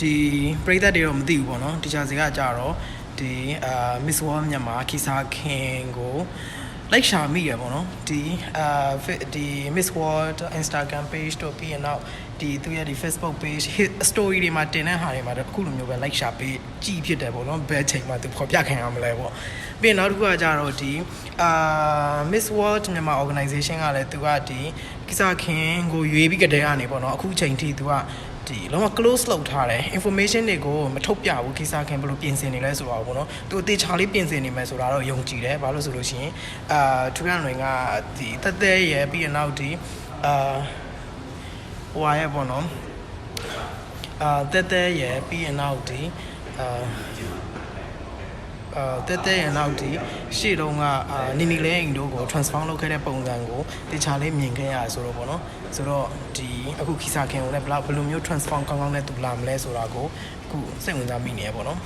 ဒီပရိသတ်တွေတော့မသိဘူးပေါ့နော်တီချာစီကကြတော့ဒီအာ Miss World မြန်မာခီစာခင်ကိုလိုက်ရှာမိရပေါ့နော်ဒီအာ fi- ဒီ Miss World Instagram page တို့ပြီးရင်တော့ဒီသူရဲ့ဒီ Facebook page hit story တွေမှာတင်တဲ့ဟာတွေမှာတော့အခုလိုမျိုးပဲ like ရှာပေးကြည့်ဖြစ်တယ်ပေါ့နော်ဘယ်ချိန်မှသူဖော်ပြခံရမလဲပေါ့ပြီးရင်နောက်တစ်ခုကကြတော့ဒီအာ Miss World မြန်မာ organization ကလည်းသူကဒီ ကိစ္စခင်ကိုရွေးပြီးကြတဲ့ကနေပေါ့နော်အခုချိန်ထိသူကဒီလုံးဝ close လုပ်ထားတယ် information တွေကိုမထုတ်ပြဘူးကိစ္စခင်ဘယ်လိုပြင်ဆင်နေလဲဆိုတာပေါ့နော်သူအသေးချာလေးပြင်ဆင်နေမယ်ဆိုတာတော့ယုံကြည်တယ်ဘာလို့ဆိုလို့ရှိရင်အာထူရန်လွင်ကဒီတက်တဲ့ရဲ့ပြီးရင်နောက်ဒီအာဟိုဟာရဲ့ပေါ့နော်အာတက်တဲ့ရဲ့ပြီးရင်နောက်ဒီအာအာ တက်တဲ့ရဲ့နောက်ဒီရှေ့တုန်းကအာနီနီလဲအိမ်တို့ကို transform လုပ်ခဲ့တဲ့ပုံစံကိုတေချာလေးမြင်ခဲ့ရဆိုတော့ပေါ့နော်ဆိုတော့ဒီအခုခီစာခင်ကိုလည်းဘယ်လောက်ဘယ်လိုမျိုး transform ကောင်းကောင်းနဲ့တူလာမလဲဆိုတာကိုအခုစိတ်ဝင်စားမိနေရပေါ့နော်